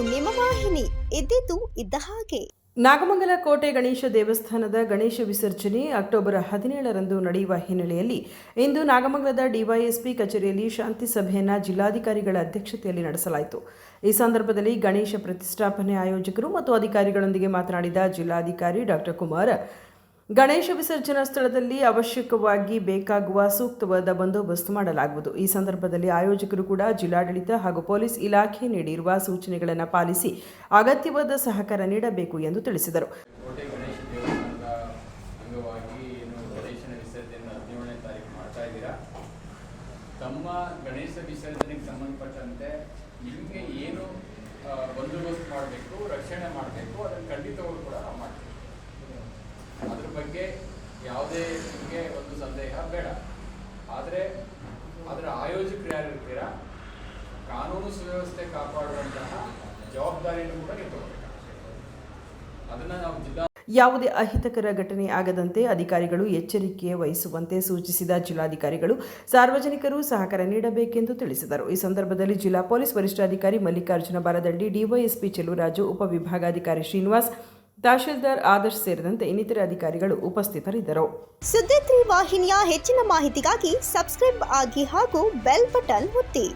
ಇದ್ದಿದ್ದು ಇದ್ದ ಹಾಗೆ. ನಾಗಮಂಗಲ ಕೋಟೆ ಗಣೇಶ ದೇವಸ್ಥಾನದ ಗಣೇಶ ವಿಸರ್ಜನೆ ಅಕ್ಟೋಬರ್ ಹದಿನೇಳರಂದು ನಡೆಯುವ ಹಿನ್ನೆಲೆಯಲ್ಲಿ ಇಂದು ನಾಗಮಂಗಲದ ಡಿವೈಎಸ್ಪಿ ಕಚೇರಿಯಲ್ಲಿ ಶಾಂತಿ ಸಭೆಯನ್ನು ಜಿಲ್ಲಾಧಿಕಾರಿಗಳ ಅಧ್ಯಕ್ಷತೆಯಲ್ಲಿ ನಡೆಸಲಾಯಿತು. ಈ ಸಂದರ್ಭದಲ್ಲಿ ಗಣೇಶ ಪ್ರತಿಷ್ಠಾಪನೆ ಆಯೋಜಕರು ಮತ್ತು ಅಧಿಕಾರಿಗಳೊಂದಿಗೆ ಮಾತನಾಡಿದ ಜಿಲ್ಲಾಧಿಕಾರಿ ಡಾಕ್ಟರ್ ಕುಮಾರ್ ಗಣೇಶ ವಿಸರ್ಜನಾ ಸ್ಥಳದಲ್ಲಿ ಅವಶ್ಯಕವಾಗಿ ಬೇಕಾಗುವ ಸೂಕ್ತವಾದ ಬಂದೋಬಸ್ತ್ ಮಾಡಲಾಗುವುದು. ಈ ಸಂದರ್ಭದಲ್ಲಿ ಆಯೋಜಕರು ಕೂಡ ಜಿಲ್ಲಾಡಳಿತ ಹಾಗೂ ಪೊಲೀಸ್ ಇಲಾಖೆ ನೀಡಿರುವ ಸೂಚನೆಗಳನ್ನು ಪಾಲಿಸಿ ಅಗತ್ಯವಾದ ಸಹಕಾರ ನೀಡಬೇಕು ಎಂದು ತಿಳಿಸಿದರು. ಬಗ್ಗೆ ಯಾವುದೇ ನಿಮಗೆ ಒಂದು ಸಂದೇಹ ಬೇಡ. ಆದರೆ ಅದರ ಆಯೋಜಕರು ಯಾರು ಇರ್ತೀರಾ? ಕಾನೂನು ಸುವ್ಯವಸ್ಥೆ ಕಾಪಾಡುವಂತಹ ಜವಾಬ್ದಾರಿಯನ್ನು ಕೂಡ ನೀವು ತಗೋಬೇಕಾಗ್ತದೆ ಅದನ್ನು ನಾವು ಜಿಲ್ಲಾ ಯಾವುದೇ ಅಹಿತಕರ ಘಟನೆ ಆಗದಂತೆ ಅಧಿಕಾರಿಗಳು ಎಚ್ಚರಿಕೆ ವಹಿಸುವಂತೆ ಸೂಚಿಸಿದ ಜಿಲ್ಲಾಧಿಕಾರಿಗಳು ಸಾರ್ವಜನಿಕರು ಸಹಕಾರ ನೀಡಬೇಕೆಂದು ತಿಳಿಸಿದರು. ಈ ಸಂದರ್ಭದಲ್ಲಿ ಜಿಲ್ಲಾ ಪೊಲೀಸ್ ವರಿಷ್ಠಾಧಿಕಾರಿ ಮಲ್ಲಿಕಾರ್ಜುನ ಬಾಲದಂಡಿ ಡಿವೈಎಸ್ಪಿ ಚೆಲುವರಾಜು, ಉಪವಿಭಾಗಾಧಿಕಾರಿ ಶ್ರೀನಿವಾಸ್ ತಹಶೀಲ್ದಾರ್ ಆದರ್ಶ್ ಸೇರಿದಂತೆ ಇನ್ನಿತರ ಅಧಿಕಾರಿಗಳು ಉಪಸ್ಥಿತರಿದ್ದರು. ಸುದ್ದಿ ವಾಹಿನಿಯ ಹೆಚ್ಚಿನ ಮಾಹಿತಿಗಾಗಿ ಸಬ್ಸ್ಕ್ರೈಬ್ ಆಗಿ ಹಾಗೂ ಬೆಲ್ ಬಟನ್ ಒತ್ತಿ.